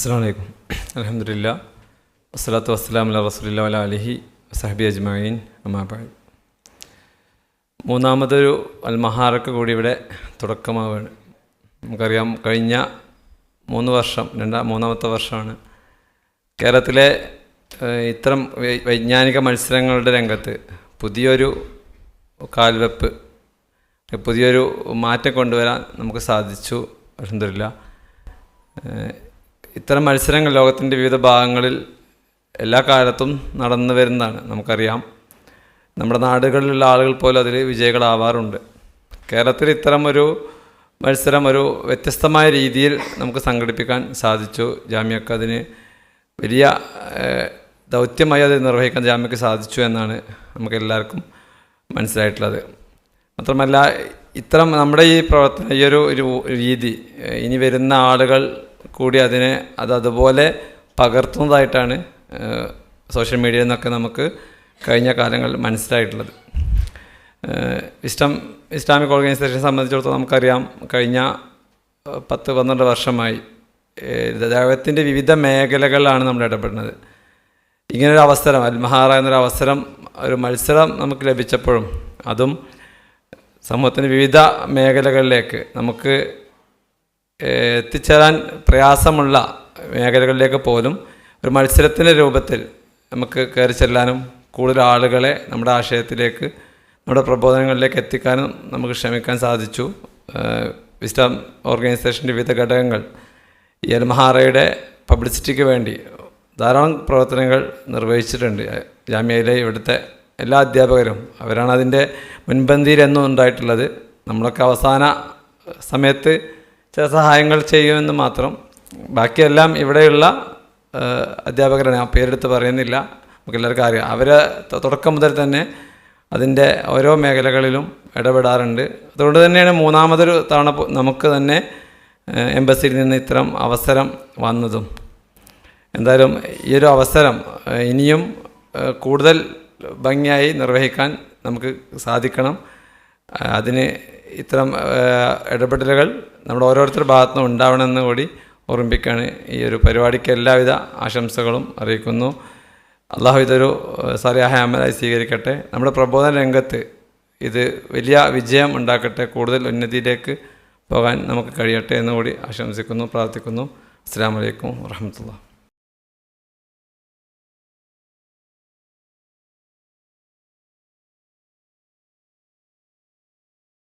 അസ്സാം വലൈക്കും അലഹമില്ല വസ്സലാത്തു വസ്സലാം അല്ല റസൂലില്ല വല അലഹി സഹബി അജ്മീൻ അമ്മാബായ് മൂന്നാമതൊരു അൽമഹാറക്ക് കൂടി ഇവിടെ തുടക്കമാവുകയാണ് നമുക്കറിയാം കഴിഞ്ഞ മൂന്ന് വർഷം രണ്ടാം മൂന്നാമത്തെ വർഷമാണ്. കേരളത്തിലെ ഇത്തരം വൈജ്ഞാനിക മത്സരങ്ങളുടെ രംഗത്ത് പുതിയൊരു കാൽവെപ്പ് പുതിയൊരു മാറ്റം കൊണ്ടുവരാൻ നമുക്ക് സാധിച്ചു. അലഹമില്ല ഇത്തരം മത്സരങ്ങൾ ലോകത്തിന്റെ വിവിധ ഭാഗങ്ങളിൽ എല്ലാ കാലത്തും നടന്നു വരുന്നതാണ്. നമുക്കറിയാം. നമ്മുടെ നാടുകളിലുള്ള ആളുകൾ പോലും അതിൽ വിജയികളാവാറുണ്ട്. കേരളത്തിൽ ഇത്തരം ഒരു മത്സരം ഒരു വ്യത്യസ്തമായ രീതിയിൽ നമുക്ക് സംഘടിപ്പിക്കാൻ സാധിച്ചു. ജാമ്യക്ക് അതിന് വലിയ ദൗത്യമായി അത് നിർവഹിക്കാൻ ജാമ്യക്ക് സാധിച്ചു എന്നാണ് നമുക്ക് എല്ലാവർക്കും മനസ്സിലായിട്ടുള്ളത്. മാത്രമല്ല ഇത്തരം നമ്മുടെ ഈ പ്രവർത്തന ഈ ഒരു രീതി ഇനി വരുന്ന ആളുകൾ കൂടി അതിനെ അത് അതുപോലെ പകർത്തുന്നതായിട്ടാണ് സോഷ്യൽ മീഡിയയിൽ നിന്നൊക്കെ നമുക്ക് കഴിഞ്ഞ കാലങ്ങളിൽ മനസ്സിലായിട്ടുള്ളത്. ഇസ്ലാം ഇസ്ലാമിക് ഓർഗനൈസേഷനെ സംബന്ധിച്ചിടത്തോളം നമുക്കറിയാം കഴിഞ്ഞ പത്ത് പന്ത്രണ്ട് വർഷമായി ദൈവത്തിന്റെ വിവിധ മേഖലകളിലാണ് നമ്മൾ ഇടപെടുന്നത്. ഇങ്ങനൊരു അവസരം അൽമഹാറ എന്നൊരു അവസരം ഒരു മത്സരം നമുക്ക് ലഭിച്ചപ്പോഴും അതും സമൂഹത്തിന്റെ വിവിധ മേഖലകളിലേക്ക് നമുക്ക് എത്തിച്ചേരാൻ പ്രയാസമുള്ള മേഖലകളിലേക്ക് പോലും ഒരു മത്സരത്തിന്റെ രൂപത്തിൽ നമുക്ക് കയറി ചെല്ലാനും കൂടുതൽ ആളുകളെ നമ്മുടെ ആശയത്തിലേക്ക് നമ്മുടെ പ്രബോധനങ്ങളിലേക്ക് എത്തിക്കാനും നമുക്ക് ശ്രമിക്കാൻ സാധിച്ചു. വിസ്റ്റം ഓർഗനൈസേഷന്റെ വിവിധ ഘടകങ്ങൾ ഈ അൽമഹാറയുടെ പബ്ലിസിറ്റിക്ക് വേണ്ടി ധാരാളം പ്രവർത്തനങ്ങൾ നിർവഹിച്ചിട്ടുണ്ട്. ജാമ്യയിലെ ഇവിടുത്തെ എല്ലാ അധ്യാപകരും അവരാണ് അതിന്റെ മുൻപന്തിയിലെന്നും ഉണ്ടായിട്ടുള്ളത്. നമ്മളൊക്കെ അവസാന സമയത്ത് ചില സഹായങ്ങൾ ചെയ്യുമെന്ന് മാത്രം. ബാക്കിയെല്ലാം ഇവിടെയുള്ള അധ്യാപകരാണ്. ആ പേരെടുത്ത് പറയുന്നില്ല. നമുക്കെല്ലാവർക്കും അറിയാം. അവരെ തുടക്കം മുതൽ തന്നെ അതിന്റെ ഓരോ മേഖലകളിലും ഇടപെടാറുണ്ട്. അതുകൊണ്ട് തന്നെയാണ് മൂന്നാമതൊരു തവണ നമുക്ക് തന്നെ എംബസിയിൽ നിന്ന് ഇത്തരം അവസരം വന്നതും. എന്തായാലും ഈ ഒരു അവസരം ഇനിയും കൂടുതൽ ഭംഗിയായി നിർവഹിക്കാൻ നമുക്ക് സാധിക്കണം. അതിന് ഇത്തരം ഇടപെടലുകൾ നമ്മുടെ ഓരോരുത്തരുടെ ഭാഗത്തുനിന്നും ഉണ്ടാവണമെന്ന് കൂടി ഓർമ്മിപ്പിക്കുകയാണ് ഈ ഒരു പരിപാടിക്ക് എല്ലാവിധ ആശംസകളും അറിയിക്കുന്നു. അള്ളാഹു ഇതൊരു സറിയാഹ അമലായി സ്വീകരിക്കട്ടെ. നമ്മുടെ പ്രബോധന രംഗത്ത് ഇത് വലിയ വിജയം ഉണ്ടാക്കട്ടെ കൂടുതൽ ഉന്നതിയിലേക്ക് പോകാൻ നമുക്ക് കഴിയട്ടെ എന്ന് കൂടി ആശംസിക്കുന്നു പ്രാർത്ഥിക്കുന്നു. അസ്സാം വലൈക്കും വാഹമത്തുള്ള